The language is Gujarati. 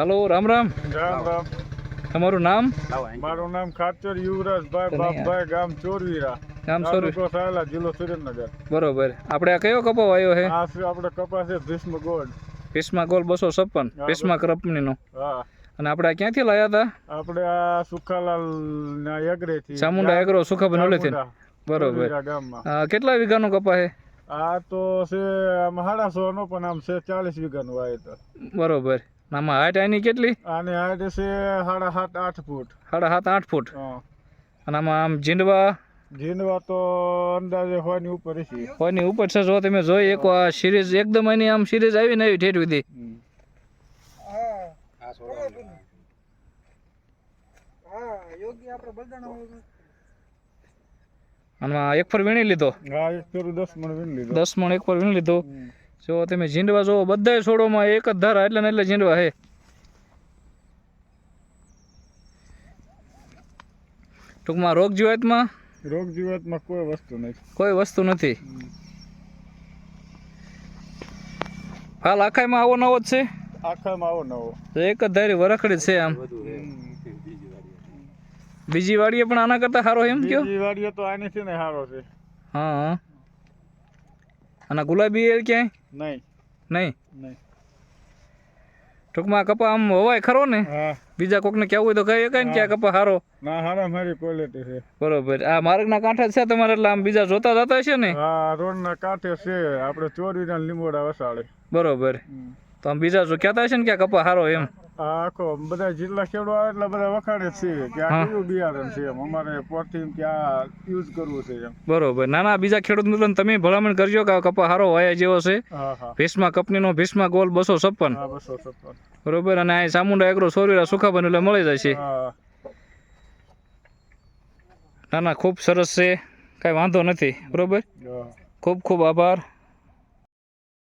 હાલો રામ રામ. રામ રામ. તમારું નામ? મારું નામ ખાચર યુવરાજભાઈ બાપભાઈ ગામ ચોરવીરા. ગામ ચોરવીરા. જિલ્લો સુરેન્દ્રનગર. બરોબર. આપણે આ કયો કપો આવ્યો છે? આ આપણે કપાસ છે ભીષ્મ ગોલ્ડ ભીષ્મ ગોલ્ડ બસો છપ્પન. ભીષ્મ કંપનીનો હા. અને આપણે ક્યાંથી લાયા હતા? આપણે આ સુખાલાલ ના એગ્રે થી ચામુંડા. એગ્રો સુખાબેન ઓલેથી બરોબર કેટલા વીઘાનો કપા છે? આ તો છે સાડા સો નો પણ આમ છે ચાલીસ વીઘાનું વાવેતર. બરોબર. આમાં હાઈટ આની કેટલી? આની હાઈટ છે સાડા સાત આઠ ફૂટ. સાડા સાત આઠ ફૂટ. અને આમાં આમ જીંડવા જીંડવા તો અંદાજે હોવાની ઉપર છે. કોઈની ઉપર છે. જો તમે જોઈ એક આ સિરીઝ એકદમ એની આમ સિરીઝ આવી ને આવી ઠેઠ સુધી. અને એક ફર વીણી લીધો. હા એક ફેરું દસ મણ વીણી લીધો. દસ મણ એક ફર વીણી લીધો. જો તમે ઝીંડવા જુઓ બધા છોડોમાં એક જ ધારા એટલે ને એટલે ઝીંડવા હે. ટૂંકમાં રોગ જીવાતમાં? રોગ જીવાતમાં કોઈ વસ્તુ નથી કોઈ વસ્તુ નથી. હાલ આખાઈમાં આવો નવો જ છે? આખામાં આવો નવો. તો એક જ ધારી વરખડી છે આમ. બીજી વાડીએ પણ આના કરતા સારો એમ કયો? બીજી વાડીએ તો આની છે ને સારો છે. હા. અને ગુલાબી એ ક્યાંય? નહીં. નહીં? નહીં. ટૂંકમાં કપા આમ હોવાય ખરો ને? બીજા કોકને કેવું હોય તો કહી કઈ ને કે કપા સારો ના હારા મારી ક્વોલિટી છે. બરોબર. આ માર્ગના કાંઠે છે તમારે એટલે આમ બીજા જોતા જતા હશે ને? હા રોડના કાંઠે છે. આપણે ચોરીના લીંબોડા વસાડે. બરોબર. તો આમ બીજા શું કહેતા હશે ને કે કપા સારો એમ. આખો બધા જેટલા ખેડૂતો આવે એટલે બધા વખાણે છે કે આ કયું બિયારણ છે એમ. અમારે પોથી કે આ યુઝ કરવું છે એમ. બરોબર. ના ના બીજા ખેડૂત મિત્રોને તમે ભલામણ કરજો કે કપા સારો હોય જેવો છે. ભીષ્મા કંપનીનો ભીષ્મા ગોલ બસો છપ્પન. બરોબર? અને આ ચામુંડા એગ્રો સોરીરા સુખાબન એટલે મળી જાય છે. ના ના ખૂબ સરસ છે. કાંઈ વાંધો નથી. બરોબર? ખૂબ ખૂબ આભાર.